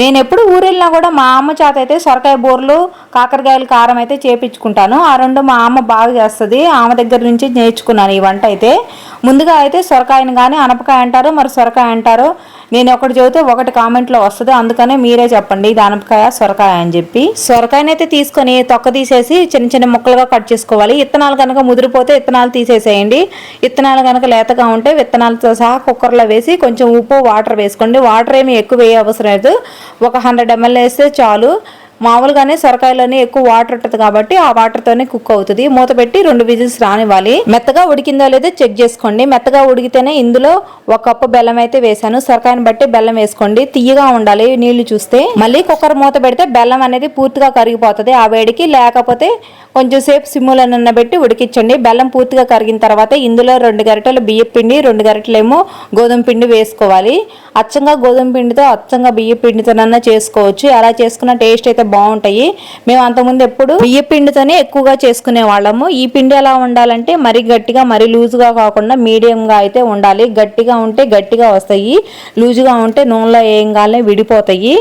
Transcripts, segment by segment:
నేను ఎప్పుడు ఊరెళ్ళినా కూడా మా అమ్మ చేత అయితే సొరకాయ బూరలు కాకరకాయలు కారం అయితే చేపించుకుంటాను. ఆ రెండు మా అమ్మ బాగా చేస్తుంది. ఆమె దగ్గర నుంచి నేర్చుకున్నాను ఈ వంట అయితే. ముందుగా అయితే సొరకాయని కానీ అనపకాయ అంటారు మరి సొరకాయ అంటారు. నేను ఒకటి చెబితే ఒకటి కామెంట్లో వస్తుంది అందుకనే మీరే చెప్పండి ఇది సొరకాయ అని చెప్పి. సొరకాయనైతే తీసుకొని తొక్క తీసేసి చిన్న చిన్న ముక్కలుగా కట్ చేసుకోవాలి. ఇత్తనాలు కనుక ముదిరిపోతే ఇత్తనాలు తీసేసేయండి. ఇత్తనాలు కనుక లేతగా ఉంటే విత్తనాలతో సహా కుక్కర్లో వేసి కొంచెం ఉప్పు వాటర్ వేసుకోండి. వాటర్ ఏమి ఎక్కువ వేయ అవసరం లేదు. ఒక హండ్రెడ్ ఎంఎల్ వేస్తే చాలు. మామూలుగానే సొరకాయలోనే ఎక్కువ వాటర్ ఉంటుంది కాబట్టి ఆ వాటర్ తోనే కుక్ అవుతుంది. మూత పెట్టి రెండు విజిల్స్ రానివ్వాలి. మెత్తగా ఉడికిందో లేదో చెక్ చేసుకోండి. మెత్తగా ఉడికితేనే ఇందులో ఒక కప్పు బెల్లం అయితే వేసాను సొరకాయని బట్టి బెల్లం వేసుకోండి. తీయగా ఉండాలి నీళ్ళు చూస్తే. మళ్ళీ కుక్కర్ మూత పెడితే బెల్లం అనేది పూర్తిగా కరిగిపోతుంది. ఆ వేడికి లేకపోతే కొంచెం సేపు సిమ్ములో నిన్న పెట్టి ఉడికించండి. బెల్లం పూర్తిగా కరిగిన తర్వాత ఇందులో రెండు గరిటెలు బియ్యం పిండి రెండు గరిటలేమో గోధుమ పిండి వేసుకోవాలి. అచ్చంగా గోధుమ పిండితో అచ్చంగా బియ్య పిండితోనన్నా చేసుకోవచ్చు. అలా చేసుకున్న టేస్ట్ అయితే బాగుంటాయి. మేము అంతకుముందు ఎప్పుడు బియ్య పిండితోనే ఎక్కువగా చేసుకునే వాళ్ళము. ఈ పిండి ఎలా ఉండాలంటే మరీ గట్టిగా మరీ లూజుగా కాకుండా మీడియంగా అయితే ఉండాలి. గట్టిగా ఉంటే గట్టిగా వస్తాయి. లూజుగా ఉంటే నూనెలో వేయంగానే విడిపోతాయి.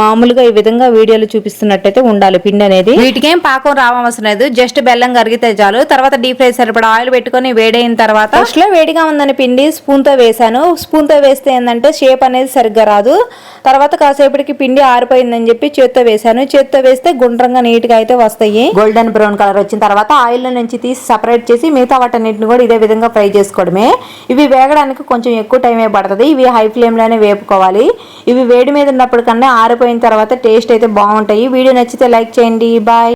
మామూలుగా ఈ విధంగా వీడియోలు చూపిస్తున్నట్టయితే ఉండాలి పిండి అనేది. వీటికేం పాకం రావవసరం లేదు జస్ట్ బెల్లం కరిగితే చాలు. తర్వాత డీప్ ఫ్రై సరిపడా ఆయిల్ పెట్టుకొని వేడైన తర్వాత ఫస్ట్లో వేడిగా ఉందని పిండి స్పూన్తో వేసాను స్పూన్తో వేస్తే ఏంటంటే షేప్ అనేది సరిగ్గా రాదు. తర్వాత కాసేపటికి పిండి ఆరిపోయిందని చెప్పి చేత్తో వేసాను చేత్తో వేస్తే గుండ్రంగా నీట్గా అయితే వస్తాయి. గోల్డెన్ బ్రౌన్ కలర్ వచ్చిన తర్వాత ఆయిల్ నుంచి తీసి సపరేట్ చేసి మిగతా వాటన్నిటిని కూడా ఇదే విధంగా ఫ్రై చేసుకోవడమే. ఇవి వేగడానికి కొంచెం ఎక్కువ టైం పడుతుంది. ఇవి హై ఫ్లేమ్లోనే వేపుకోవాలి. ఇవి వేడి మీద ఉన్నప్పటికన్నా ఆరిపోయిన తర్వాత టేస్ట్ అయితే బాగుంటాయి. వీడియో నచ్చితే లైక్ చేయండి. బాయ్